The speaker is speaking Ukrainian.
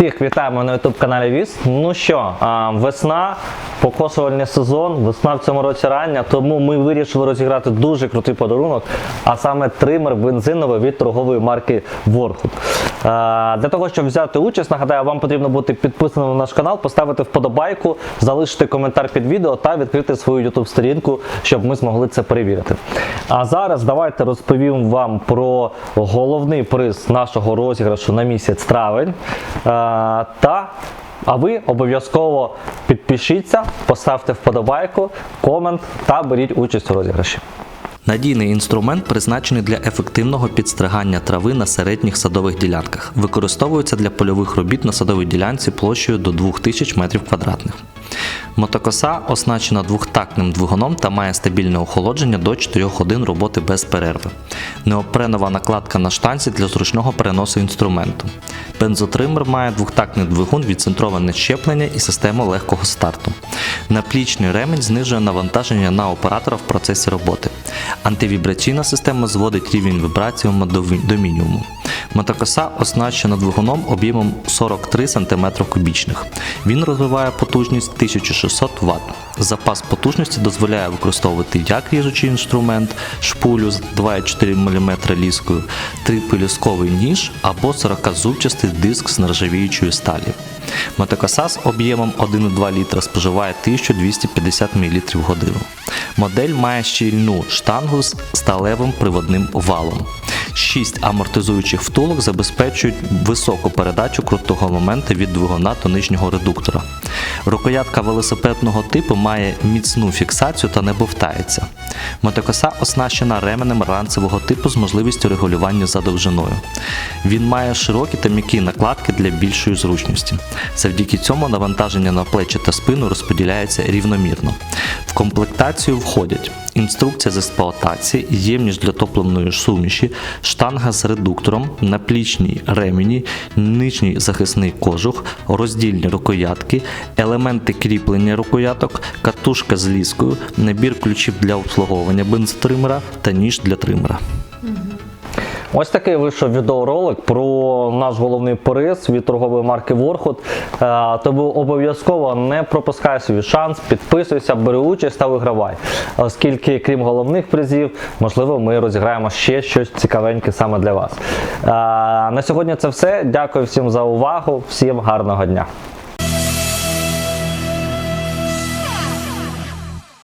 Всіх вітаємо на youtube каналі Віз. Ну що, весна, покосувальний сезон, весна в цьому році рання, тому ми вирішили розіграти дуже крутий подарунок, а саме тример бензиновий від торгової марки Ворхут. Для того, щоб взяти участь, нагадаю, вам потрібно бути підписаним на наш канал, поставити вподобайку, залишити коментар під відео та відкрити свою youtube сторінку, щоб ми змогли це перевірити. А зараз давайте розповім вам про головний приз нашого розіграшу на місяць травень. Е, Та а ви обов'язково підпишіться, поставте вподобайку, комент та беріть участь у розіграші. Надійний інструмент призначений для ефективного підстригання трави на середніх садових ділянках. Використовується для польових робіт на садовій ділянці площею до 2000 м2. Мотокоса оснащена двохтактним двигуном та має стабільне охолодження до 4 годин роботи без перерви. Неопренова накладка на штанці для зручного переносу інструменту. Бензотример має двохтактний двигун, відцентроване щеплення і систему легкого старту. Наплічний ремінь знижує навантаження на оператора в процесі роботи. Антивібраційна система зводить рівень вібраціума до мінімуму. Мотокоса оснащена двигуном об'ємом 43 см кубічних. Він розвиває потужність 1600 Вт. Запас потужності дозволяє використовувати як ріжучий інструмент, шпулю з 2,4 мм ліскою, трипелюсковий ніж або 40-зубчастий диск з нержавіючої сталі. Мотокоса з об'ємом 1,2 літра споживає 1250 мл в годину. Модель має щільну штангу з сталевим приводним валом. Шість амортизуючих втулок забезпечують високу передачу крутого моменту від двигуна до нижнього редуктора. Рукоятка велосипедного типу має міцну фіксацію та не бовтається. Мотокоса оснащена ременем ранцевого типу з можливістю регулювання за довжиною. Він має широкі та м'які накладки для більшої зручності. Завдяки цьому навантаження на плечі та спину розподіляється рівномірно. В комплектацію входять інструкція з експлуатації, ємність для топливної суміші, штанга з редуктором, наплічні ремені, нижній захисний кожух, роздільні рукоятки, елементи кріплення рукояток, катушка з ліскою, набір ключів для обслуговування бензотримера та ніж для тримера. Ось такий вийшов відеоролик про наш головний приз від торгової марки Ворхут. Е, Тому обов'язково не пропускай свій шанс, підписуйся, бери участь та вигравай. Оскільки, крім головних призів, можливо, ми розіграємо ще щось цікавеньке саме для вас. Е, На сьогодні це все. Дякую всім за увагу, всім гарного дня.